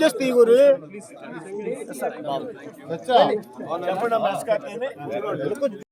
చేస్తే ఈ గురు అంటే మీ యాక్టివిటీ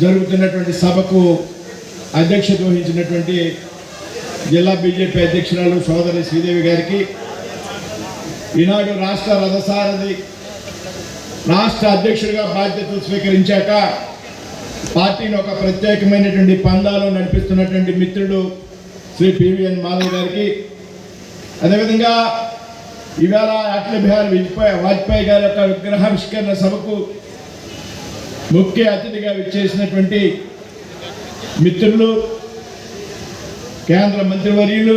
జరుగుతున్నటువంటి సభకు అధ్యక్షత వహించినటువంటి జిల్లా బీజేపీ అధ్యక్షురాలు సోదరి శ్రీదేవి గారికి ఈనాడు రాష్ట్ర రథసారథి రాష్ట్ర అధ్యక్షుడిగా బాధ్యతలు స్వీకరించాక పార్టీని ఒక ప్రత్యేకమైనటువంటి పందాలు నడిపిస్తున్నటువంటి మిత్రుడు శ్రీ పివిఎన్ మాధవ్ గారికి. అదేవిధంగా ఇవాళ అటల్ బిహారీ వాజ్పేయి వాజ్పేయి గారి యొక్క విగ్రహావిష్కరణ సభకు ముఖ్య అతిథిగా విచ్చేసినటువంటి మిత్రులు కేంద్ర మంత్రివర్యులు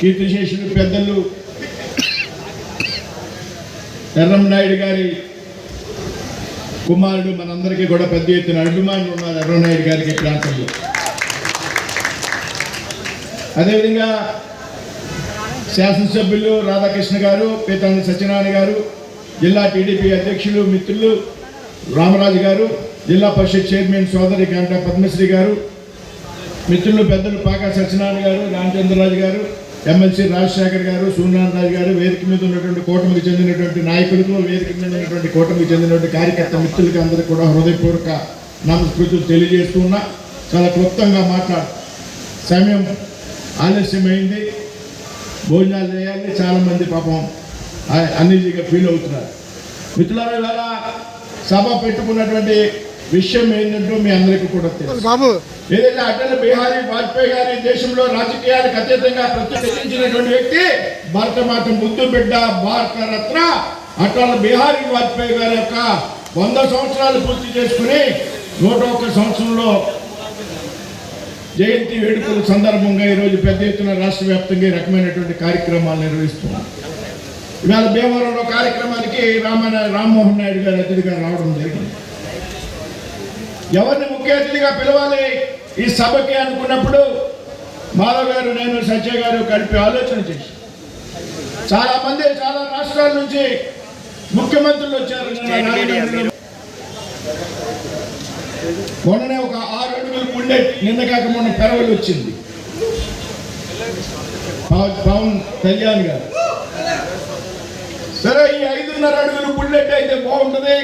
కీర్తిశేషులు పెద్దలు ఎర్రంనాయుడు గారి కుమారుడు మనందరికీ కూడా పెద్ద ఎత్తున అభిమానులు ఉన్నారు ఎర్రనాయుడు గారికి ప్రాంతంలో. అదేవిధంగా శాసనసభ్యులు రాధాకృష్ణ గారు పీతాంజలి సత్యనారాయణ గారు జిల్లా టీడీపీ అధ్యక్షులు మిత్రులు రామరాజు గారు జిల్లా పరిషత్ చైర్మన్ సోదరి గంట పద్మశ్రీ గారు మిత్రులు పెద్దలు పాక సత్యనారాయణ గారు రామచంద్రరాజు గారు ఎమ్మెల్సీ రాజశేఖర్ గారు సూర్యనారాయణ గారు వేదిక మీద ఉన్నటువంటి కూటమికి చెందినటువంటి నాయకులకు వేదిక మీద ఉన్నటువంటి కూటమికి చెందినటువంటి కార్యకర్త మిత్రులకి అందరికీ కూడా హృదయపూర్వక నమస్కృతులు తెలియజేస్తున్నా చాలా క్లుప్తంగా మాట్లాడు. సమయం ఆలస్యమైంది. భోజనాలు చేయాలి. చాలా మంది పాపం అన్నిజీగా ఫీల్ అవుతున్నారు. మిత్రులారా ఇవాళ సభ పెట్టుకున్నటువంటి విషయం ఏంటంటో మీ అందరికీ కూడా తెలుసు. బాబు. ఏదైతే అటల్ బిహారీ వాజ్పేయి గారి దేశంలో రాజకీయాలకు అత్యధికంగా ప్రతిష్ఠించినటువంటి వ్యక్తి భారతమాత ముద్దు బిడ్డ భారత రత్న అటల్ బిహారీ వాజ్పేయి గారి యొక్క వంద సంవత్సరాలు పూర్తి చేసుకుని నూట ఒక్క సంవత్సరంలో జయంతి వేడుకల సందర్భంగా ఈరోజు పెద్ద ఎత్తున రాష్ట్ర వ్యాప్తంగా ఈ రకమైనటువంటి కార్యక్రమాలు నిర్వహిస్తున్నాం. ఇవాళ భీమవరంలో కార్యక్రమానికి రామ రామ్మోహన్ నాయుడు గారు అతిథిగా రావడం జరిగింది. ఎవరిని ముఖ్య అతిథిగా పిలవాలి? ఈ సభకి అనుకున్నప్పుడు మాధవ్ గారు నేను సత్య గారు కలిపి ఆలోచన చేసి చాలా మంది చాలా రాష్ట్రాల నుంచి ముఖ్యమంత్రులు వచ్చారు. మొన్ననే ఒక ఆరు అడుగులు బుల్లెట్ నిన్న కాక మొన్న పెరవలు వచ్చింది. పవన్ పవన్ కళ్యాణ్ గారు. సరే ఈ ఐదున్నర అడుగులు బుల్లెట్ అయితే బాగుంటుంది.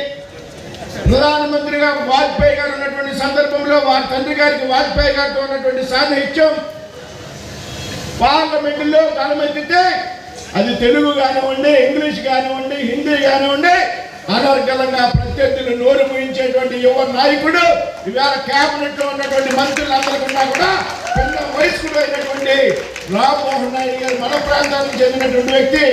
ప్రధానమంత్రిగా వాజ్పేయి గారు ఉన్నటువంటి సందర్భంలో వారి తండ్రి గారికి వాజ్పేయి గారితో ఉన్నటువంటి సాన్నిహిత్యం పార్లమెంటులో తలమెత్తితే అది తెలుగు కానివ్వండి ఇంగ్లీష్ కానివ్వండి హిందీ కానివ్వండి అనర్గలంగా ప్రత్యర్థులు నోరు ముయించేటువంటి యువ నాయకుడు ఇవాళ కేబినెట్లో ఉన్నటువంటి మంత్రులందరికన్నా కూడా పెద్ద వయస్కుడు అయినటువంటి రామ్మోహన్ నాయుడు గారు మన ప్రాంతానికి చెందినటువంటి వ్యక్తి.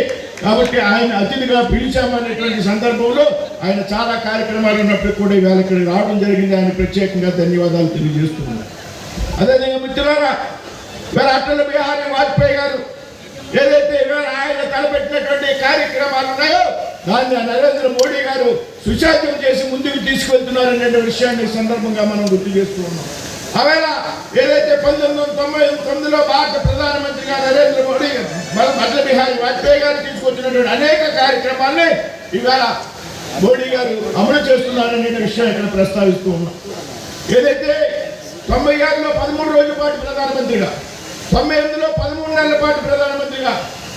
కాబట్టి ఆయన అతిథిగా పిలిచామనేటువంటి సందర్భంలో ఆయన చాలా కార్యక్రమాలు ఉన్నప్పుడు కూడా ఇవాళ ఇక్కడ రావడం జరిగింది. ఆయన ప్రత్యేకంగా ధన్యవాదాలు తెలియజేస్తున్నాను. అదేవిధంగా మిత్రులారా మరి అటల్ బిహారీ వాజ్పేయి గారు ఏదైతే ఆయన తలపెట్టినటువంటి కార్యక్రమాలు ఉన్నాయో దాన్ని నరేంద్ర మోడీ గారు సుశాంతం చేసి ముందుకు తీసుకెళ్తున్నారు అనే విషయాన్ని సందర్భంగా మనం గుర్తు చేస్తూ ఉన్నాం ఆవేళ ఏదైతే పంతొమ్మిది వందల తొంభై తొమ్మిదిలో భారత ప్రధానమంత్రిగా నరేంద్ర మోడీ అటల్ బిహారీ వాజ్పేయి గారు తీసుకొచ్చినటువంటి అనేక కార్యక్రమాల్ని ఇవాళ మోడీ గారు అమలు చేస్తున్నారనే విషయం ఇక్కడ ప్రస్తావిస్తూ ఉన్నాం. ఏదైతే తొంభై ఆరులో పదమూడు రోజుల పాటు ప్రధానమంత్రిగా తొంభై ఎనిమిదిలో పదమూడు నెలల పాటు ప్రధానమంత్రిగా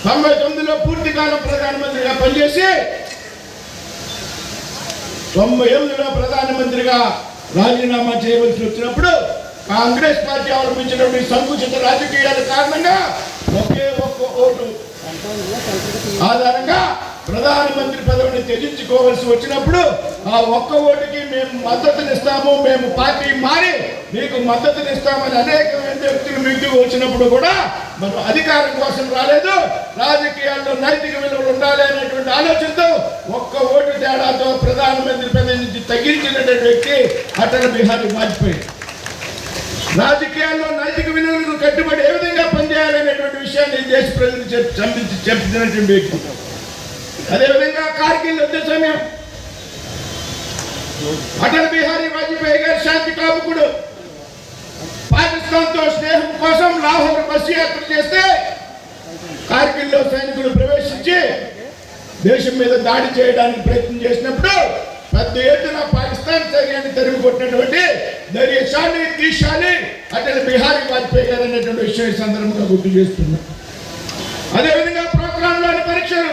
తొంభై తొమ్మిదిలో పూర్తి కాలం ప్రధానమంత్రిగా పనిచేసి తొంభై ఎనిమిదిలో ప్రధానమంత్రిగా రాజీనామా చేయవలసి వచ్చినప్పుడు కాంగ్రెస్ పార్టీ అవలంబించినటువంటి సంకుచిత రాజకీయాల కారణంగా ఒకే ఒక్క ఓటు ఆధారంగా ప్రధానమంత్రి పదవిని త్యజించుకోవాల్సి వచ్చినప్పుడు ఆ ఒక్క ఓటుకి మేము మద్దతునిస్తాము మేము పార్టీ మారి మీకు మద్దతునిస్తామని అనేక వ్యక్తులు మీకు వచ్చినప్పుడు కూడా మనం అధికారం కోసం రాలేదు. రాజకీయాల్లో నైతిక విలువలు ఉండాలి అనేటువంటి ఆలోచనతో ఒక్క ఓటు తేడాతో ప్రధానమంత్రి పదవి నుంచి తగ్గించినటువంటి వ్యక్తి అటల్ బిహారీ వాజ్పేయి. రాజకీయాల్లో నైతిక విలువలకు కట్టుబడి ఏ విధంగా పనిచేయాలనేటువంటి విషయాన్ని దేశ ప్రజలు చెప్ చంపించి చెప్తున్నటువంటి వ్యక్తి. అదేవిధంగా కార్గిల్ యుద్ధ సమయం. అటల్ బిహారీ వాజ్పేయి గారు శాంతి కాపుకుడు. పాకిస్తాన్తో స్నేహం కోసం లాహోర్ బస్సు యాత్ర చేస్తే కార్గిల్లో సైనికులు ప్రవేశించి దేశం మీద దాడి చేయడానికి ప్రయత్నం చేసినప్పుడు పెద్ద ఎత్తున పాకిస్తాన్ సైన్యాన్ని తరిమి కొట్టినటువంటి ధైర్యశాలి తీశాలి అటల్ బిహారీ వాజ్పేయి గారు అనేటువంటి విషయం ఈ సందర్భంగా గుర్తు చేస్తున్నా. అదేవిధంగా ప్రోగ్రాంలోని పరీక్షలు.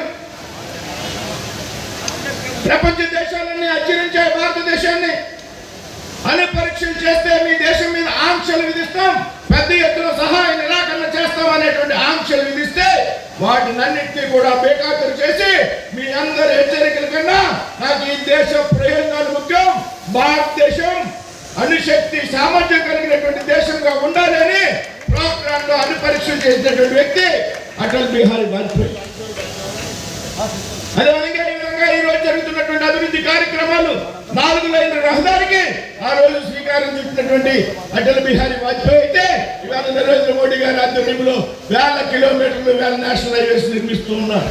ప్రపంచ దేశాలన్నీ అచ్చరించే భారతదేశాన్ని అనే పరీక్షలు చేస్తే మీ దేశం మీద ఆంక్షలు విధిస్తాం. పెద్ద ఎత్తున సహాయ నిరాకరణ చేస్తాం అనేటువంటి ఆంక్షలు విధిస్తే వాటినన్నింటినీ కూడా బేఖాతరు చేసి మీ అందరి హెచ్చరికల కన్నా నాకు ఈ దేశ ప్రయోజనాలు ముఖ్యం. భారతదేశం అణుశక్తి సామర్థ్యం కలిగినటువంటి దేశంగా ఉండాలి అని ప్రోగ్రామ్లో అన్ని చేసినటువంటి వ్యక్తి అటల్ బిహారీ వాజ్పేయి. అదేవిధంగా ఈ విధంగా ఈ రోజు జరుగుతున్నటువంటి అభివృద్ధి కార్యక్రమాలు నాలుగు లైన్ల రహదారికి ఆ రోజు శ్రీకారం చుట్టినటువంటి అటల్ బిహారీ వాజ్పేయి అయితే ఇవాళ నరేంద్ర మోడీ గారి ఆధ్వర్యంలో వేల కిలోమీటర్లు వేల నేషనల్ హైవేస్ నిర్మిస్తూ ఉన్నారు.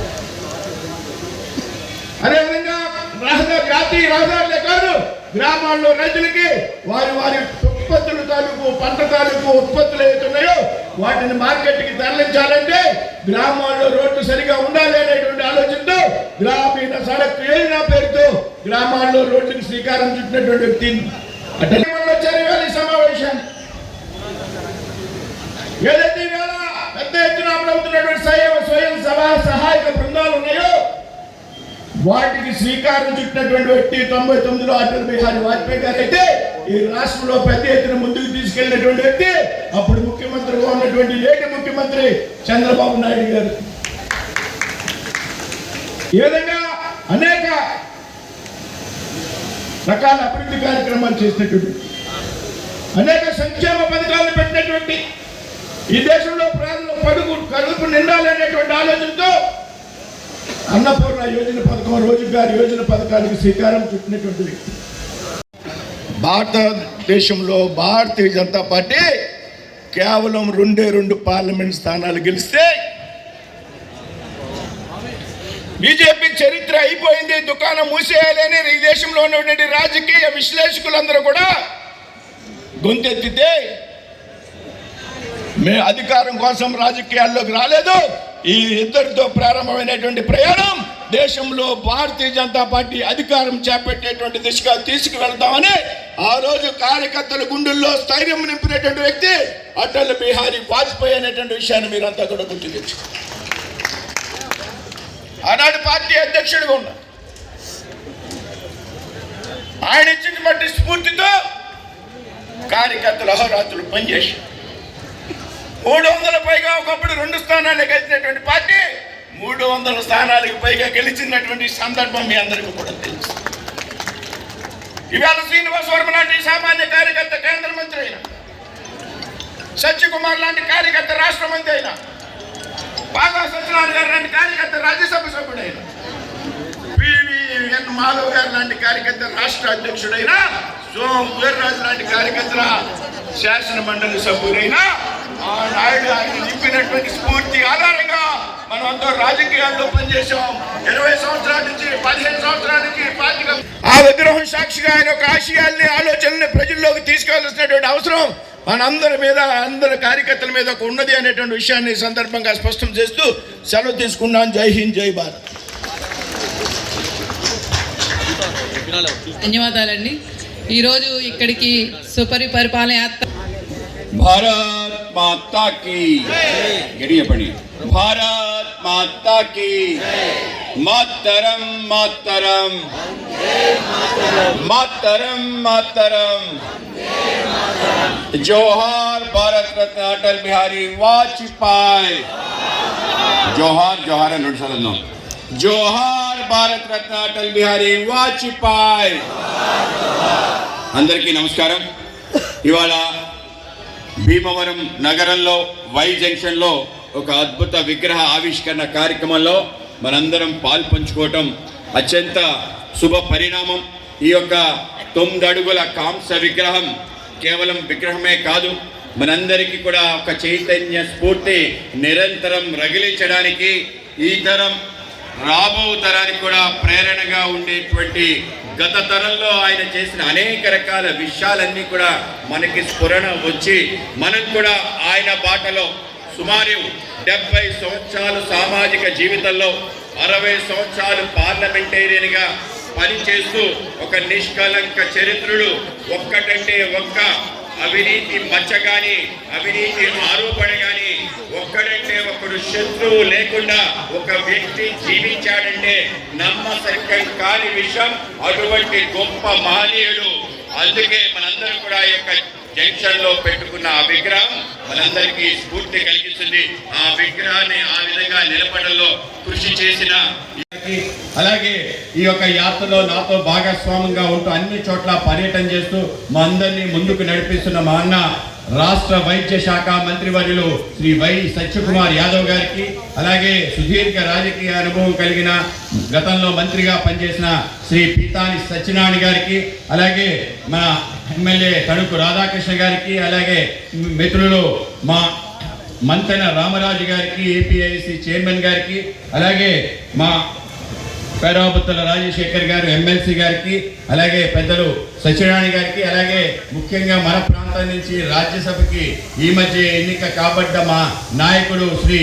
అదేవిధంగా రహదారి జాతీయ రహదారులే కాదు గ్రామాల్లో రైతులకి వారి వారి ఉత్పత్తుల తాలూకు పంట తాలూకు ఉత్పత్తులు ఏవైతున్నాయో వాటిని మార్కెట్కి తరలించాలంటే గ్రామాల్లో రోడ్లు సరిగా ఉండాలి అనేటువంటి ఆలోచనతో గ్రామీణ సడక్ యోజన పేరుతో గ్రామాల్లో రోడ్లకు శ్రీకారం చుట్టినటువంటి వ్యక్తి వచ్చారు. ఇవాళ సమావేశాన్ని ఏదైతే ఇవాళ పెద్ద ఎత్తున అమలవుతున్నటువంటి స్వయం స్వయం సభా సహాయక బృందాలు ఉన్నాయో వాటికి శ్రీకారం చుట్టినటువంటి వ్యక్తి తొంభై తొమ్మిదిలో అటల్ బిహారీ వాజ్పేయి గారు అయితే ఈ రాష్ట్రంలో పెద్ద ఎత్తున ముందుకు తీసుకెళ్ళినటువంటి వ్యక్తి అప్పుడు ముఖ్యమంత్రిగా ఉన్నటువంటి నేటి ముఖ్యమంత్రి చంద్రబాబు నాయుడు గారు. ఈ విధంగా అనేక రకాల అభివృద్ధి కార్యక్రమాలు చేసినటువంటి అనేక సంక్షేమ పథకాలను పెట్టినటువంటి ఈ దేశంలో ప్రజలు పడుగు కడుపు నిండాలి అనేటువంటి ఆలోచనతో అన్నపూర్ణ యోజన పథకం రోజుగారి యోజన పథకానికి శ్రీకారం చుట్టినటువంటి వ్యక్తి. భారతదేశంలో భారతీయ జనతా పార్టీ కేవలం రెండే రెండు పార్లమెంట్ స్థానాలు గెలిస్తే బీజేపీ చరిత్ర అయిపోయింది దుకాణం మూసేయాలని ఈ దేశంలో ఉన్నటువంటి రాజకీయ విశ్లేషకులందరూ కూడా గొంతెత్తితే మే అధికారం కోసం రాజకీయాల్లోకి రాలేదు. ఈ ఇద్దరితో ప్రారంభమైనటువంటి ప్రయాణం దేశంలో భారతీయ జనతా పార్టీ అధికారం చేపట్టేటువంటి దిశగా తీసుకువెళ్తామని ఆ రోజు కార్యకర్తల గుండెల్లో స్థైర్యం నింపినటువంటి వ్యక్తి అటల్ బిహారీ వాజ్పేయి అనేటువంటి విషయాన్ని మీరంతా కూడా గుర్తు తెచ్చుకోండి. ఆనాడు పార్టీ అధ్యక్షుడిగా ఉన్నా. ఆయన ఇచ్చినటువంటి స్ఫూర్తితో కార్యకర్తలు అహోరాత్రులు పనిచేసి మూడు వందల పైగా ఒకప్పుడు రెండు స్థానాలు గెలిచినటువంటి పార్టీ మూడు వందల స్థానాలకు పైగా గెలిచినటువంటి సందర్భం మీ అందరికీ కూడా తెలుసు. ఇవాళ శ్రీనివాస్ వర్మ లాంటి సామాన్య కార్యకర్త కేంద్ర మంత్రి అయిన సత్యకుమార్ లాంటి కార్యకర్త రాష్ట్ర మంత్రి అయినా బాగా సత్యనారాయణ గారు లాంటి కార్యకర్త రాజ్యసభ సభ్యుడైన పివిఎన్ మాధవ్ గారు లాంటి కార్యకర్త రాష్ట్ర అధ్యక్షుడైన సోమ వీర్రాజు లాంటి కార్యకర్తల శాసన మండలి సభ్యుడైన ఆ నాయుడు ఆయన నింపినటువంటి స్ఫూర్తి ఆధారంగా మనం అంతా రాజకీయాల్లో పనిచేసాం ఇరవై సంవత్సరాల నుంచి పదిహేను సంవత్సరాల నుంచి ఆ విగ్రహం సాక్షిగా ఆయన యొక్క ఆశయాల్ని ఆలోచనల్ని ప్రజల్లోకి తీసుకెళ్ళాల్సినటువంటి అవసరం మనందరి మీద అందరి కార్యకర్తల మీద ఒక ఉన్నది అనేటువంటి విషయాన్ని సందర్భంగా స్పష్టం చేస్తూ సెలవు తీసుకున్నాను జై హింద్ జై భారత్. ధన్యవాదాలండి. ఈరోజు ఇక్కడికి సుపరి పరిపాలన యాత్ర भारत माता की गिरिए पड़ी भारत माता की मातरम मातरम मातरम मातरम जोहार भारत रत्न अटल बिहारी वाजपेयी जोहार जोहार అని రెండు సార్లు అన్నాం. జోహార్ భారత్ రత్న అటల్ బిహారీ వాజ్పేయి అందరికీ నమస్కారం ఇవాళ భీమవరం నగరంలో వై జంక్షన్లో ఒక అద్భుత విగ్రహ ఆవిష్కరణ కార్యక్రమంలో మనందరం పాల్పంచుకోవటం అత్యంత శుభ పరిణామం. ఈ యొక్క తొమ్మిదడుగుల కాంస విగ్రహం కేవలం విగ్రహమే కాదు మనందరికీ కూడా ఒక చైతన్య స్ఫూర్తి నిరంతరం రగిలించడానికి ఈ తరం రాబో తరానికి కూడా ప్రేరణగా ఉండేటువంటి గత తరంలో ఆయన చేసిన అనేక రకాల విషయాలన్నీ కూడా మనకి స్ఫురణ వచ్చి మనం కూడా ఆయన బాటలో సుమారు డెబ్బై సంవత్సరాలు సామాజిక జీవితంలో అరవై సంవత్సరాలు పార్లమెంటేరియన్గా పనిచేస్తూ ఒక నిష్కలంక చరిత్రుడు ఒక్కటంటే ఒక్క అవినీతి మచ్చ కానీ అవినీతి ఆరోపణ కానీ ఒక్కడంటే ఒకడు శత్రువు లేకుండా ఒక వ్యక్తి జీవించాడంటే నమ్మసక్యం కాని విషయం అటువంటి గొప్ప మహనీయుడు. అందుకే మనందరం కూడా యొక్క జంక్షన్లో పెట్టుకున్న ఆ విగ్రహం మనందరికీ స్ఫూర్తి కలిగిస్తుంది. ఆ విగ్రహాన్ని ఆ విధంగా నిలబడంలో కృషి చేసిన అలాగే ఈ యొక్క యాత్రలో నాతో భాగస్వామంగా ఉంటూ అన్ని చోట్ల పర్యటన చేస్తూ మా అందరినీ ముందుకు నడిపిస్తున్న మా అన్న రాష్ట్ర వైద్య శాఖ మంత్రి మంత్రివర్యులు శ్రీ వై సత్యకుమార్ యాదవ్ గారికి అలాగే సుదీర్ఘ రాజకీయ అనుభవం కలిగిన గతంలో మంత్రిగా పనిచేసిన శ్రీ పీతాని సత్యనారాయణ గారికి అలాగే మన ఎమ్మెల్యే తణుకు రాధాకృష్ణ గారికి అలాగే మిత్రులు మా మంతెన రామరాజు గారికి ఏపీఐసి చైర్మన్ గారికి అలాగే మా పేరాబుత్తల రాజశేఖర్ గారు ఎమ్మెల్సీ గారికి అలాగే పెద్దలు సత్యనారాయణ గారికి అలాగే ముఖ్యంగా మన ప్రాంతం నుంచి రాజ్యసభకి ఈ మధ్య ఎన్నిక కాబడ్డ మా నాయకుడు శ్రీ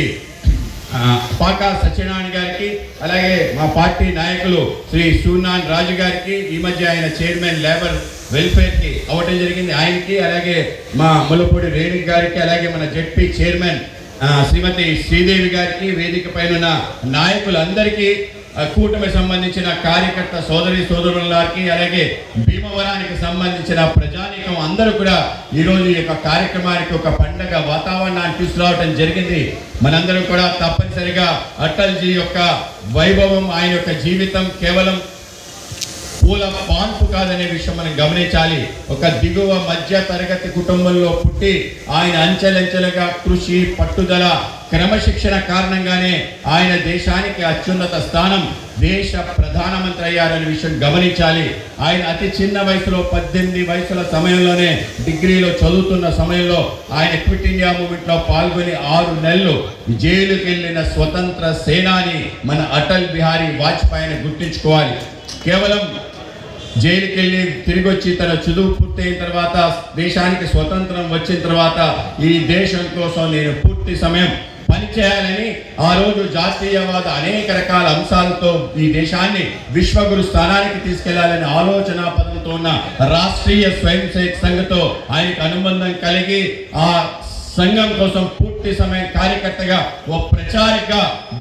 పాకా సత్యనారాయణ గారికి అలాగే మా పార్టీ నాయకులు శ్రీ సూనాన్ రాజు గారికి ఈ మధ్య ఆయన చైర్మన్ లేబర్ వెల్ఫేర్కి అవటం అవ్వటం జరిగింది. ఆయనకి అలాగే మా ములపూడి రేణు గారికి అలాగే మన జెడ్పీ చైర్మన్ శ్రీమతి శ్రీదేవి గారికి వేదిక పైన ఉన్న నాయకులందరికీ కూటమి సంబంధించిన కార్యకర్త సోదరి సోదరులకి అలాగే భీమవరానికి సంబంధించిన ప్రజానీకం అందరూ కూడా ఈరోజు ఈ యొక్క కార్యక్రమానికి ఒక పండగ వాతావరణాన్ని తీసుకురావడం జరిగింది. మనందరం కూడా తప్పనిసరిగా అటల్జీ యొక్క వైభవం ఆయన యొక్క జీవితం కేవలం పూల పాన్పు కాదనే విషయం మనం గమనించాలి. ఒక దిగువ మధ్య తరగతి కుటుంబంలో పుట్టి ఆయన అంచెలంచెలుగా కృషి పట్టుదల క్రమశిక్షణ కారణంగానే ఆయన దేశానికి అత్యున్నత స్థానం దేశ ప్రధానమంత్రి అయ్యారనే విషయం గమనించాలి. ఆయన అతి చిన్న వయసులో పద్దెనిమిది వయసుల సమయంలోనే డిగ్రీలో చదువుతున్న సమయంలో ఆయన క్విట్ ఇండియా మూమెంట్లో పాల్గొని ఆరు నెలలు జైలుకి వెళ్ళిన స్వతంత్ర సేనాని మన అటల్ బిహారీ వాజ్పేయిని గుర్తించుకోవాలి. కేవలం జైలుకి వెళ్ళి తిరిగి వచ్చి తన చదువు పూర్తయిన తర్వాత దేశానికి స్వతంత్రం వచ్చిన తర్వాత ఈ దేశం కోసం నేను పూర్తి సమయం పనిచేయాలని ఆ రోజు జాతీయవాద అనేక రకాల అంశాలతో ఈ దేశాన్ని విశ్వగురు స్థానానికి తీసుకెళ్ళాలని ఆలోచన పదంతో ఉన్న రాష్ట్రీయ స్వయం సేవక సంఘతో ఆయనకు అనుబంధం కలిగి ఆ సంఘం కోసం పూర్తి సమయం కార్యకర్తగా ఓ ప్రచారిక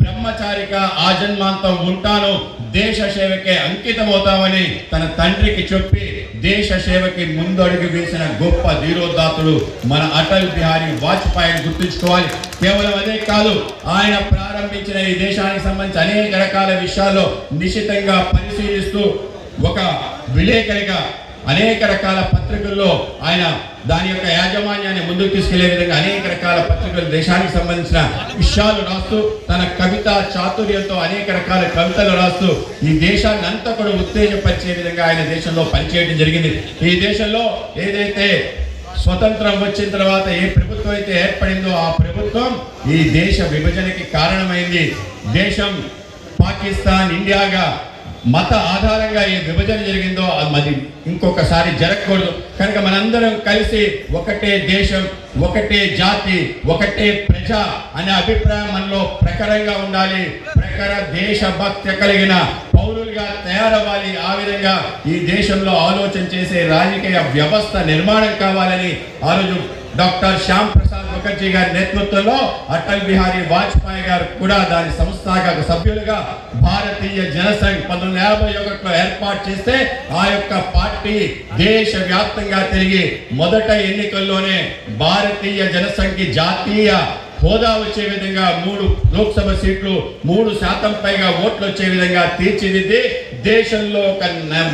బ్రహ్మచారిక ఆ జన్మాంతం ఉంటాను. దేశ సేవకే అంకితమవుతామని తన తండ్రికి చెప్పి దేశ సేవకి ముందడుగు వేసిన గొప్ప ధీరోదాతుడు మన అటల్ బిహారీ వాజ్పేయిని గుర్తుంచుకోవాలి. కేవలం అదే కాదు ఆయన ప్రారంభించిన ఈ దేశానికి సంబంధించి అనేక రకాల విషయాల్లో నిశితంగా పరిశీలిస్తూ ఒక విలేకరిగా అనేక రకాల పత్రికల్లో ఆయన దాని యొక్క యాజమాన్యాన్ని ముందుకు తీసుకెళ్ళే విధంగా అనేక రకాల పత్రికలు దేశానికి సంబంధించిన విషయాలు రాస్తూ తన కవిత చాతుర్యంతో అనేక రకాల కవితలు రాస్తూ ఈ దేశాన్ని అంతా కూడా ఉత్తేజపరిచే విధంగా ఆయన దేశంలో పనిచేయడం జరిగింది. ఈ దేశంలో ఏదైతే స్వతంత్రం వచ్చిన తర్వాత ఏ ప్రభుత్వం అయితే ఏర్పడిందో ఆ ప్రభుత్వం ఈ దేశ విభజనకి కారణమైంది. దేశం పాకిస్తాన్ ఇండియాగా మత ఆధారంగా ఏ విభజన జరిగిందో అది మరి ఇంకొకసారి జరగకూడదు. కనుక మనందరం కలిసి ఒకటే దేశం ఒకటే జాతి ఒకటే ప్రజ అనే అభిప్రాయం మనలో ప్రకరంగా ఉండాలి. ప్రఖర దేశభక్తి కలిగిన పౌరులుగా తయారవ్వాలి. ఆ విధంగా ఈ దేశంలో ఆలోచన చేసే రాజకీయ వ్యవస్థ నిర్మాణం కావాలని ఆ రోజు డాక్టర్ శ్యామ్ ప్రసాద్ ముఖర్జీ గారి నేతృత్వంలో అటల్ బిహారీ వాజ్పేయి గారు కూడా దాని సంస్థాగత సభ్యులుగా భారతీయ జనసంఘ్ పంతొమ్మిది యాభై ఒకటిలో ఏర్పాటు చేస్తే ఆ యొక్క పార్టీ దేశ వ్యాప్తంగా తిరిగి మొదట ఎన్నికల్లోనే భారతీయ జనసంఘ్ జాతీయ హోదా వచ్చే విధంగా మూడు లోక్సభ సీట్లు మూడు శాతం పైగా ఓట్లు వచ్చే విధంగా తీర్చిదిద్ది దేశంలో ఒక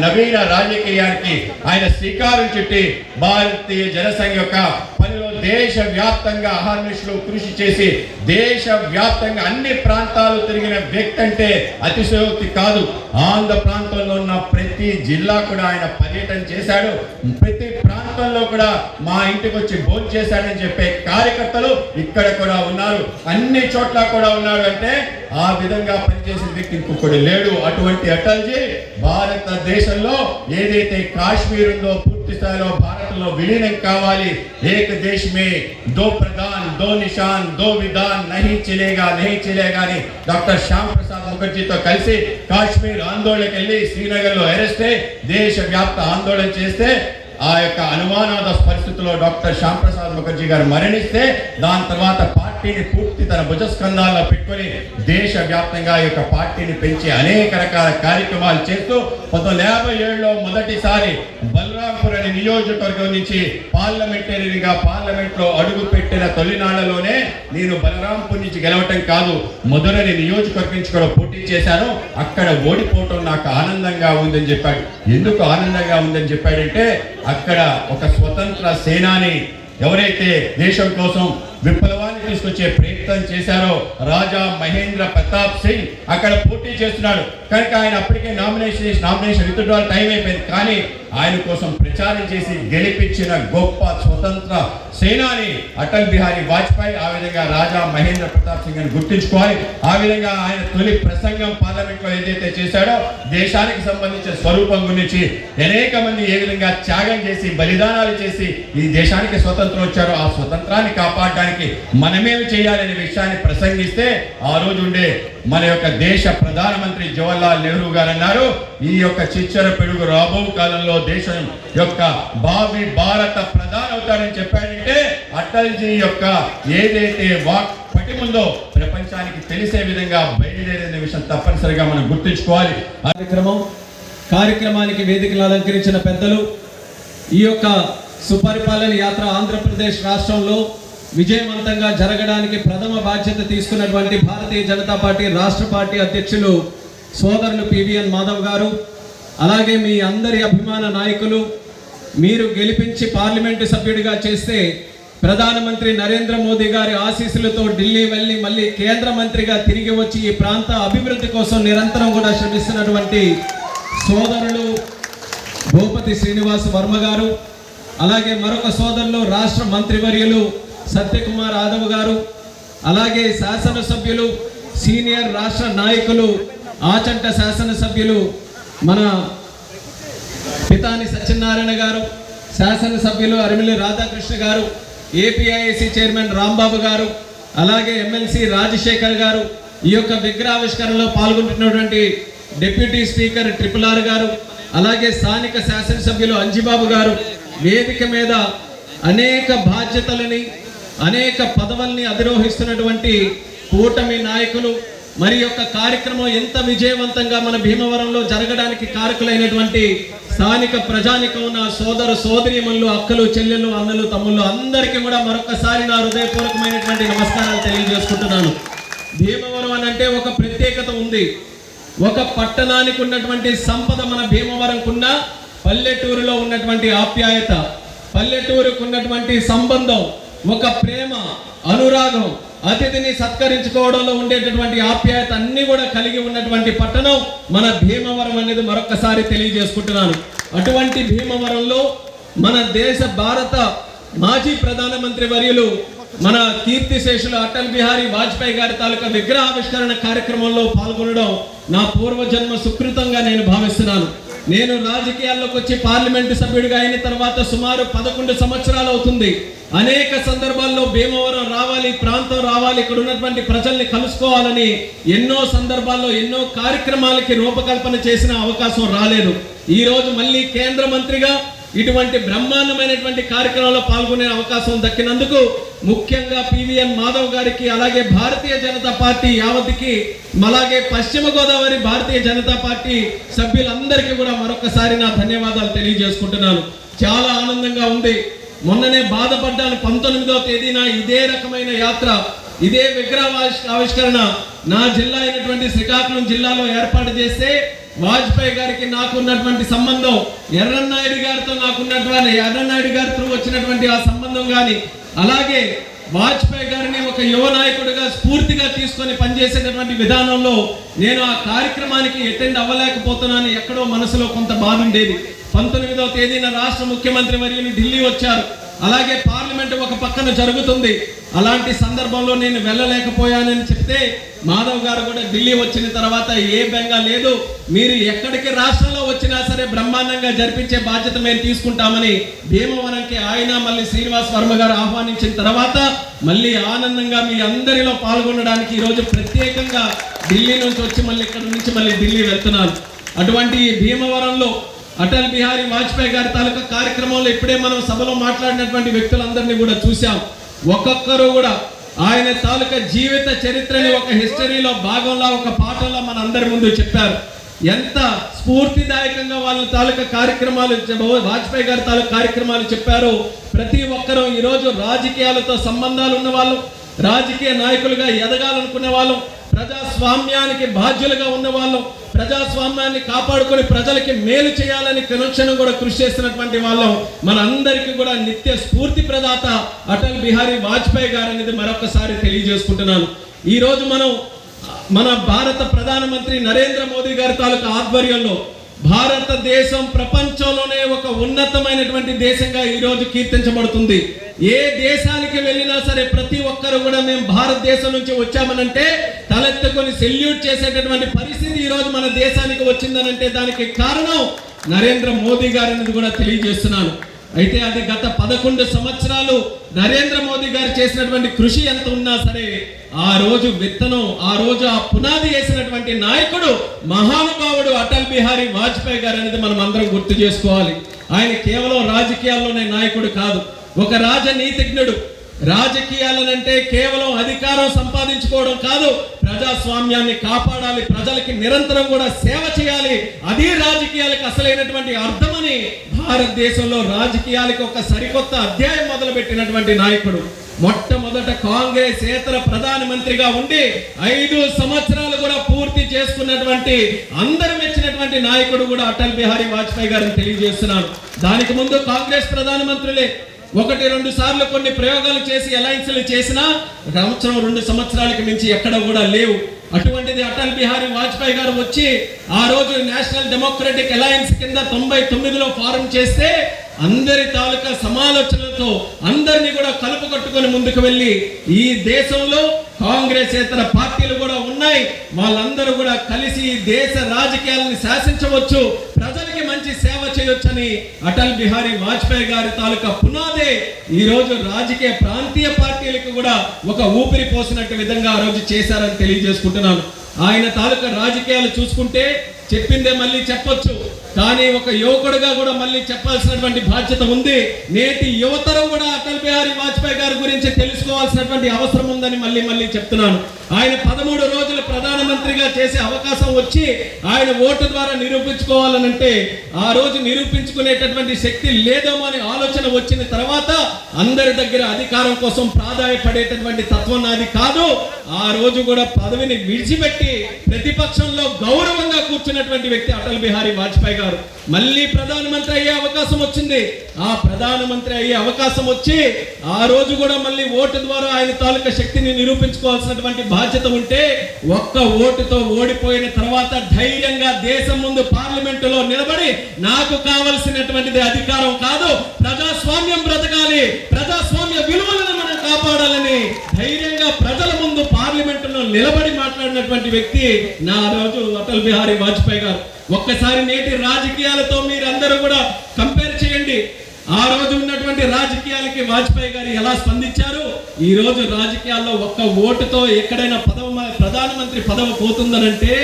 నవీన రాజకీయానికి ఆయన శ్రీకారం చుట్టి భారతీయ జనసంఘ యొక్క పనిలో దేశ వ్యాప్తంగా అహర్నిశలు కృషి చేసి దేశ వ్యాప్తంగా అన్ని ప్రాంతాలు తిరిగిన వ్యక్తి అంటే అతిశయోక్తి కాదు. ఆంధ్ర ప్రాంతంలో ఉన్న ప్రతి జిల్లా కూడా ఆయన పర్యటన చేశాడు. ప్రతి ప్రాంతంలో కూడా మా ఇంటికి వచ్చి భోజనం చేశాడని చెప్పే కార్యకర్తలు ఇక్కడ కూడా ఉన్నారు. అన్ని చోట్ల కూడా ఉన్నారు అంటే ఆ విధంగా పనిచేసిన వ్యక్తి ఇంకొకడు లేడు. అటువంటి అటల్జీ భారతదేశంలో ఏదైతే కాశ్మీర్ ఉందో పూర్తి స్థాయిలో భారత్లో విలీనం కావాలి. ఏక దేశ్ మే దో ప్రధాన్ దో నిషాన్ దో విధాన్. నహీ చిలేగా నహీ చిలేగా అని డాక్టర్ శ్యామ్ ప్రసాద్ ముఖర్జీతో కలిసి కాశ్మీర్ ఆందోళనకి వెళ్ళి శ్రీనగర్లో అరెస్ట్ దేశ వ్యాప్త ఆందోళన చేస్తే ఆ యొక్క అనుమానాద పరిస్థితుల్లో డాక్టర్ శ్యామ్ ప్రసాద్ ముఖర్జీ గారు మరణిస్తే దాని తర్వాత పార్టీని పూర్తి తన భుజస్కంధాల్లో పెట్టుకొని దేశ వ్యాప్తంగా ఈ యొక్క పార్టీని పెంచి అనేక రకాల కార్యక్రమాలు చేస్తూ పంతొమ్మిది యాభై ఏడులో మొదటిసారి బలరాంపూర్ అనే నియోజకవర్గం నుంచి పార్లమెంటరీగా పార్లమెంట్లో అడుగు పెట్టిన తొలినాళ్ళలోనే నేను బలరాంపూర్ నుంచి గెలవటం కాదు మధురని నియోజకవర్గం నుంచి కూడా పోటీ చేశాను. అక్కడ ఓడిపోవటం నాకు ఆనందంగా ఉందని చెప్పాడు. ఎందుకు ఆనందంగా ఉందని చెప్పాడంటే అక్కడ ఒక స్వతంత్ర సేనాని ఎవరైతే దేశం కోసం విప్లవాన్ని తీసుకొచ్చే ప్రయత్నం చేశారో రాజా మహేంద్ర ప్రతాప్ సింగ్ అక్కడ పోటీ చేస్తున్నాడు. కనుక ఆయన అప్పటికే నామినేషన్ చేసి నామినేషన్ విత్డ్రాల్ టైం అయిపోయింది. కానీ ఆయన కోసం ప్రచారం చేసి గెలిపించిన గొప్ప స్వతంత్ర సేనాని అటల్ బిహారీ వాజ్పేయి ఆ విధంగా రాజా మహేంద్ర ప్రతాప్ సింగ్ అని గుర్తించుకోవాలి ఆ విధంగా ఆయన తొలి ప్రసంగం పార్లమెంట్లో ఏదైతే చేశాడో దేశానికి సంబంధించిన స్వరూపం గురించి అనేక మంది ఏ విధంగా త్యాగం చేసి బలిదానాలు చేసి ఈ దేశానికి స్వతంత్రం వచ్చారో ఆ స్వతంత్రాన్ని కాపాడడానికి మన మనమేమి చేయాలనే విషయాన్ని ప్రసంగిస్తే ఆ రోజు ఉండే మన యొక్క దేశ ప్రధానమంత్రి జవహర్లాల్ నెహ్రూ గారు అన్నారు ఈ యొక్క చిచ్చర పెడుగు రాబో కాలంలో దేశం యొక్క భావి భారత ప్రధాన అవుతారని చెప్పాడంటే అటల్జీ యొక్క ఏదైతే వాక్ పటిముందో ప్రపంచానికి తెలిసే విధంగా బయలుదేరిన విషయం తప్పనిసరిగా మనం గుర్తుంచుకోవాలి. కార్యక్రమం కార్యక్రమానికి వేదికలు అలంకరించిన పెద్దలు ఈ యొక్క సుపరిపాలన యాత్ర ఆంధ్రప్రదేశ్ రాష్ట్రంలో విజయవంతంగా జరగడానికి ప్రథమ బాధ్యత తీసుకున్నటువంటి భారతీయ జనతా పార్టీ రాష్ట్ర పార్టీ అధ్యక్షులు సోదరులు పివిఎన్ మాధవ్ గారు అలాగే మీ అందరి అభిమాన నాయకులు మీరు గెలిపించి పార్లమెంటు సభ్యుడిగా చేస్తే ప్రధానమంత్రి నరేంద్ర మోదీ గారి ఆశీస్సులతో ఢిల్లీ వెళ్ళి మళ్ళీ కేంద్ర మంత్రిగా తిరిగి వచ్చి ఈ ప్రాంత అభివృద్ధి కోసం నిరంతరం కూడా శ్రమిస్తున్నటువంటి సోదరులు భూపతి శ్రీనివాస్ వర్మ గారు అలాగే మరొక సోదరులు రాష్ట్ర మంత్రివర్యులు సత్యకుమార్ యాదవ్ గారు అలాగే శాసనసభ్యులు సీనియర్ రాష్ట్ర నాయకులు ఆచంట శాసనసభ్యులు మన పితాని సత్యనారాయణ గారు శాసనసభ్యులు అరిమిలి రాధాకృష్ణ గారు ఏపీఐఏసీ చైర్మన్ రాంబాబు గారు అలాగే ఎమ్మెల్సీ రాజశేఖర్ గారు ఈ యొక్క విగ్రహావిష్కరణలో పాల్గొంటున్నటువంటి deputy speaker triple R garu అలాగే స్థానిక శాసనసభ్యులు అంజిబాబు గారు వేదిక మీద అనేక బాధ్యతలని అనేక పదవుల్ని అధిరోహిస్తున్నటువంటి కూటమి నాయకులు మరి యొక్క కార్యక్రమం ఎంత విజయవంతంగా మన భీమవరంలో జరగడానికి కారకులైనటువంటి స్థానిక ప్రజానికం ఉన్న సోదర సోదరీమణులు అక్కలు చెల్లెలు అన్నలు తమ్ముళ్ళు అందరికీ కూడా మరొకసారి నా హృదయపూర్వకమైనటువంటి నమస్కారాలు తెలియజేసుకుంటున్నాను. భీమవరం అని అంటే ఒక ప్రత్యేకత ఉంది. ఒక పట్టణానికి ఉన్నటువంటి సంపద మన భీమవరంకున్న పల్లెటూరులో ఉన్నటువంటి ఆప్యాయత పల్లెటూరుకు ఉన్నటువంటి సంబంధం ఒక ప్రేమ అనురాగం అతిథిని సత్కరించుకోవడంలో ఉండేటటువంటి ఆప్యాయత అన్ని కూడా కలిగి ఉన్నటువంటి పట్టణం మన భీమవరం అనేది మరొకసారి తెలియజేసుకుంటున్నాను. అటువంటి భీమవరంలో మన దేశ భారత మాజీ ప్రధానమంత్రి వర్యులు మన కీర్తిశేషులు అటల్ బిహారీ వాజ్పేయి గారి తాలూకా విగ్రహావిష్కరణ కార్యక్రమంలో పాల్గొనడం నా పూర్వజన్మ సుకృతంగా నేను భావిస్తున్నాను. నేను రాజకీయాల్లోకి వచ్చి పార్లమెంటు సభ్యుడిగా అయిన తర్వాత సుమారు పదకొండు సంవత్సరాలు అవుతుంది. అనేక సందర్భాల్లో భీమవరం రావాలి ప్రాంతం రావాలి ఇక్కడ ఉన్నటువంటి ప్రజల్ని కలుసుకోవాలని ఎన్నో సందర్భాల్లో ఎన్నో కార్యక్రమాలకి రూపకల్పన చేసిన అవకాశం రాలేదు. ఈ రోజు మళ్ళీ కేంద్ర మంత్రిగా ఇటువంటి బ్రహ్మాండమైనటువంటి కార్యక్రమంలో పాల్గొనే అవకాశం దక్కినందుకు ముఖ్యంగా పివిఎన్ మాధవ్ గారికి అలాగే భారతీయ జనతా పార్టీ యావతికి అలాగే పశ్చిమ గోదావరి భారతీయ జనతా పార్టీ సభ్యులందరికీ కూడా మరొకసారి నా ధన్యవాదాలు తెలియజేసుకుంటున్నాను. చాలా ఆనందంగా ఉంది. మొన్ననే బాధపడ్డాను. పంతొమ్మిదవ తేదీన ఇదే రకమైన యాత్ర ఇదే విగ్రహ ఆవిష్- ఆవిష్కరణ నా జిల్లా అయినటువంటి శ్రీకాకుళం జిల్లాలో ఏర్పాటు చేస్తే వాజ్పేయి గారికి నాకు ఉన్నటువంటి సంబంధం ఎర్రన్నాయుడు గారితో నాకున్నటువంటి ఎర్రన్నాయుడు గారి వచ్చినటువంటి ఆ సంబంధం కానీ అలాగే వాజ్పేయి గారిని ఒక యువ నాయకుడిగా స్ఫూర్తిగా తీసుకొని పనిచేసేటటువంటి విధానంలో నేను ఆ కార్యక్రమానికి అటెండ్ అవ్వలేకపోతున్నాను ఎక్కడో మనసులో కొంత బాధ ఉండేది. పంతొమ్మిదవ తేదీన రాష్ట్ర ముఖ్యమంత్రి వర్యులు ఢిల్లీ వచ్చారు. అలాగే పార్లమెంట్ ఒక పక్కన జరుగుతుంది. అలాంటి సందర్భంలో నేను వెళ్ళలేకపోయానని చెప్తే మాధవ్ గారు కూడా ఢిల్లీ వచ్చిన తర్వాత ఏ బెంగా లేదు. మీరు ఎక్కడికి రాష్ట్రంలో వచ్చినా సరే బ్రహ్మాండంగా జరిపించే బాధ్యత మేము తీసుకుంటామని భీమవరంకి ఆయన మళ్ళీ శ్రీనివాస్ వర్మ గారు ఆహ్వానించిన తర్వాత మళ్ళీ ఆనందంగా మీ అందరిలో పాల్గొనడానికి ఈరోజు ప్రత్యేకంగా ఢిల్లీ నుంచి వచ్చి మళ్ళీ ఇక్కడ నుంచి మళ్ళీ ఢిల్లీ వెళ్తున్నాను. అటువంటి భీమవరంలో అటల్ బిహారీ వాజ్పేయి గారి తాలూకా కార్యక్రమంలో ఇప్పుడే మనం సభలో మాట్లాడినటువంటి వ్యక్తులందరినీ కూడా చూసాం ఒక్కొక్కరు కూడా ఆయన తాలూకా జీవిత చరిత్రని ఒక హిస్టరీలో భాగంలో ఒక పాఠంలో మన అందరి ముందు చెప్పారు. ఎంత స్ఫూర్తిదాయకంగా వాళ్ళ తాలూకా కార్యక్రమాలు వాజ్పేయి గారి తాలూకా కార్యక్రమాలు చెప్పారో ప్రతి ఒక్కరూ ఈరోజు రాజకీయాలతో సంబంధాలు ఉన్న వాళ్ళు రాజకీయ నాయకులుగా ఎదగాలనుకునే వాళ్ళు ప్రజాస్వామ్యానికి బాధ్యులుగా ఉన్న వాళ్ళు ప్రజాస్వామ్యాన్ని కాపాడుకొని ప్రజలకి మేలు చేయాలని కనుక్షణం కూడా కృషి చేసినటువంటి వాళ్ళం. మన అందరికీ కూడా నిత్య స్ఫూర్తి ప్రదాత అటల్ బిహారీ వాజ్పేయి గారు అనేది మరొకసారి తెలియజేసుకుంటున్నాను. ఈరోజు మనం మన భారత ప్రధానమంత్రి నరేంద్ర మోదీ గారి తాలూకా ఆధ్వర్యంలో భారతదేశం ప్రపంచంలోనే ఒక ఉన్నతమైనటువంటి దేశంగా ఈరోజు కీర్తించబడుతుంది. ఏ దేశానికి వెళ్ళినా సరే ప్రతి ఒక్కరు కూడా మేము భారతదేశం నుంచి వచ్చామనంటే తలెత్తుకొని సెల్యూట్ చేసేటటువంటి పరిస్థితి ఈ రోజు మన దేశానికి వచ్చిందనంటే దానికి కారణం నరేంద్ర మోదీ గారు అనేది కూడా తెలియజేస్తున్నాను. అయితే అది గత పదకొండు సంవత్సరాలు నరేంద్ర మోదీ గారు చేసినటువంటి కృషి ఎంత ఉన్నా సరే ఆ రోజు విత్తనం ఆ రోజు ఆ పునాది వేసినటువంటి నాయకుడు మహానుభావుడు అటల్ బిహారీ వాజ్పేయి గారు అనేది మనం అందరం గుర్తు చేసుకోవాలి. ఆయన కేవలం రాజకీయాల్లోనే నాయకుడు కాదు ఒక రాజనీతిజ్ఞుడు. రాజకీయాలనంటే కేవలం అధికారం సంపాదించుకోవడం కాదు ప్రజాస్వామ్యాన్ని కాపాడాలి ప్రజలకి నిరంతరం కూడా సేవ చేయాలి. అది రాజకీయాలకు అసలైనటువంటి అర్థమని భారతదేశంలో రాజకీయాలకు ఒక సరికొత్త అధ్యాయం మొదలుపెట్టినటువంటి నాయకుడు. మొట్టమొదట కాంగ్రెస్ ఏతర ప్రధానమంత్రిగా ఉండి ఐదు సంవత్సరాలు కూడా పూర్తి చేసుకున్నటువంటి అందరం మెచ్చినటువంటి నాయకుడు కూడా అటల్ బిహారీ వాజ్పేయి గారిని తెలియజేస్తున్నాను. దానికి ముందు కాంగ్రెస్ ప్రధానమంత్రులే ఒకటి రెండు సార్లు కొన్ని ప్రయోగాలు చేసి అలయన్స్లు చేసినా సంవత్సరం రెండు సంవత్సరాలకి మించి ఎక్కడ కూడా లేవు. అటువంటిది అటల్ బిహారీ వాజ్పేయి గారు వచ్చి ఆ రోజు నేషనల్ డెమోక్రటిక్ అలయన్స్ కింద తొంభై తొమ్మిదిలో ఫారం చేస్తే అందరి తాలూకా సమాలోచనలతో అందరినీ కూడా కలుపు కట్టుకొని ముందుకు వెళ్ళి ఈ దేశంలో కాంగ్రెస్ ఇతర పార్టీలు కూడా ఉన్నాయి. వాళ్ళందరూ కూడా కలిసి ఈ దేశ రాజకీయాలను శాసించవచ్చు. ప్రజలకి సేవ చేయొచ్చని అటల్ బిహారీ వాజ్పేయి గారి తాలూకా పునాదే ఈ రోజు రాజకీయ ప్రాంతీయ పార్టీలకు కూడా ఒక ఊపిరి పోసినట్టు విధంగా ఆ రోజు చేశారని తెలియజేసుకుంటున్నాను. ఆయన తాలూకా రాజకీయాలు చూసుకుంటే చెప్పిందే మళ్ళీ చెప్పొచ్చు. కానీ ఒక యువకుడుగా కూడా మళ్ళీ చెప్పాల్సినటువంటి బాధ్యత ఉంది. నేటి యువతరం కూడా అటల్ బిహారీ వాజ్పేయి గారి గురించి తెలుసుకోవాల్సినటువంటి అవసరం ఉందని మళ్ళీ మళ్ళీ చెప్తున్నాను. ఆయన పదమూడు రోజులు ప్రధానమంత్రిగా చేసే అవకాశం వచ్చి ఆయన ఓటు ద్వారా నిరూపించుకోవాలనంటే ఆ రోజు నిరూపించుకునేటటువంటి శక్తి లేదేమో అనే ఆలోచన వచ్చిన తర్వాత అందరి దగ్గర అధికారం కోసం ప్రాధాయపడేటటువంటి తత్వం నాది కాదు. ఆ రోజు కూడా పదవిని విడిచిపెట్టి ప్రతిపక్షంలో గౌరవంగా కూర్చుని కూర్చున్నటువంటి వ్యక్తి అటల్ బిహారీ వాజ్పేయి గారు. మళ్ళీ ప్రధానమంత్రి అయ్యే అవకాశం వచ్చింది. ఆ ప్రధానమంత్రి అయ్యే అవకాశం వచ్చి ఆ రోజు కూడా మళ్ళీ ఓటు ద్వారా ఆయన తాలూకా శక్తిని నిరూపించుకోవాల్సినటువంటి బాధ్యత ఉంటే ఒక్క ఓటుతో ఓడిపోయిన తర్వాత ధైర్యంగా దేశం ముందు పార్లమెంటులో నిలబడి నాకు కావలసినటువంటిది అధికారం కాదు ప్రజాస్వామ్యం బ్రతకాలి. ప్రజాస్వామ్య విలువలను కాపాడాలని ధైర్యంగా ప్రజల ముందు పార్లమెంటులో నిలబడి మాట్లాడినటువంటి వ్యక్తి నా రోజు అటల్ బిహారీ వాజ్పేయి గారు. ఒక్కసారి నేటి రాజకీయాలతో మీరందరూ కూడా కంపేర్ చేయండి. ఆ రోజు ఉన్నటువంటి రాజకీయాలకి వాజ్పేయి గారు ఎలా స్పందించారు? ఈ రోజు రాజకీయాల్లో ఒక్క ఓటుతో ఎక్కడైనా పదవ ప్రధానమంత్రి పదవి పోతుందనంటే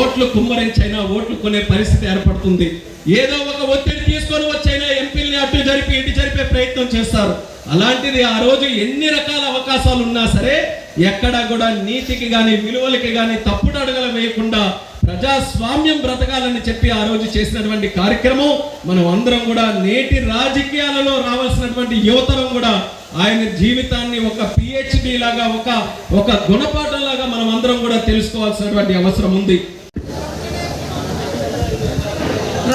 ఓట్లు కుమ్మరించైనా ఓట్లు కొనే పరిస్థితి ఏర్పడుతుంది. ఏదో ఒక ఒత్తిడి తీసుకొని వచ్చైనా ఎంపీల్ని అటు జరిపి ఇటు జరిపే ప్రయత్నం చేస్తారు. అలాంటిది ఆ రోజు ఎన్ని రకాల అవకాశాలు ఉన్నా సరే ఎక్కడ కూడా నీతికి కానీ విలువలకి కానీ తప్పుడు అడుగులు వేయకుండా ప్రజాస్వామ్యం బ్రతకాలని చెప్పి ఆ రోజు చేసినటువంటి కార్యక్రమం మనం అందరం కూడా నేటి రాజకీయాలలో రావాల్సినటువంటి యువతరం కూడా ఆయన జీవితాన్ని ఒక పిహెచ్డి లాగా ఒక ఒక గుణపాఠంలాగా మనం అందరం కూడా తెలుసుకోవాల్సినటువంటి అవసరం ఉంది.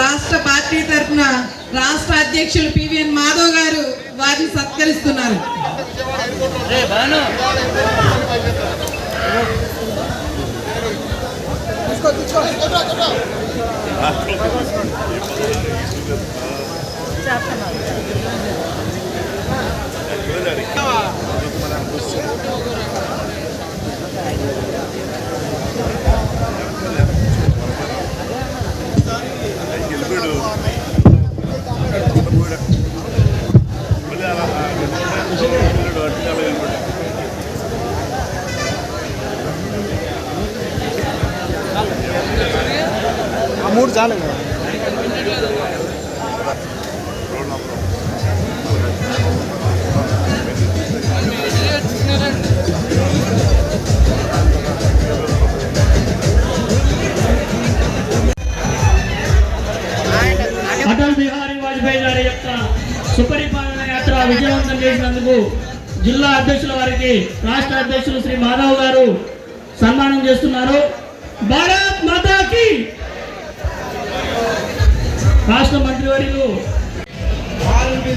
రాష్ట్ర పార్టీ తరఫున రాష్ట్ర అధ్యక్షులు పివిఎన్ మాధవ్ గారు వారిని సత్కరిస్తున్నారు. ఆ మూడు చాలు ఇంకా. అటల్ బిహారీ వాజ్పేయి గారి యొక్క సుపరిపాలన యాత్ర విజయవంతం చేసినందుకు జిల్లా అధ్యక్షుల వారికి రాష్ట్ర అధ్యక్షులు శ్రీ మాధవ్ గారు సన్మానం చేస్తున్నారు. భారత్ మాతాకి రాష్ట్ర మంత్రివర్యులు వారికి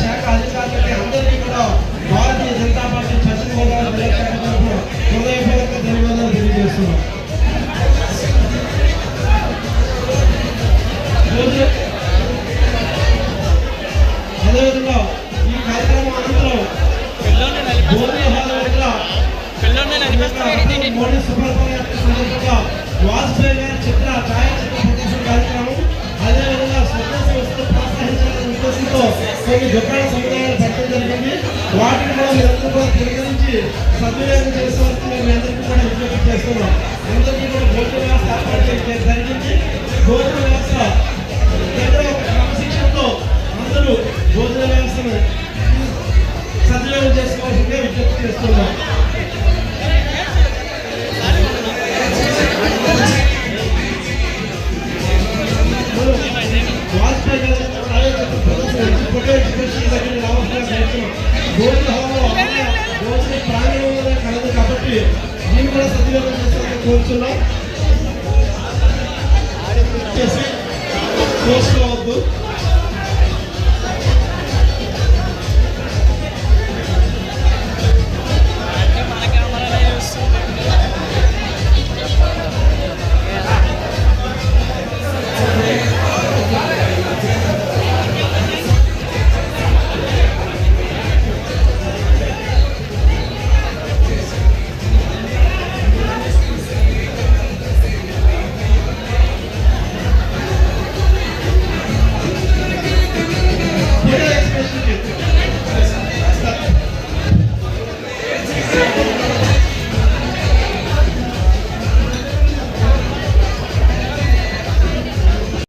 శాఖ అధికారులకి అందరికీ కూడా భారతీయ జనతా పార్టీ పశ్చిమ గోదావరి కూడా సద్వినియోగం చేసుకోవాలని కోరుతున్నాం చేసి చేసుకోవద్దు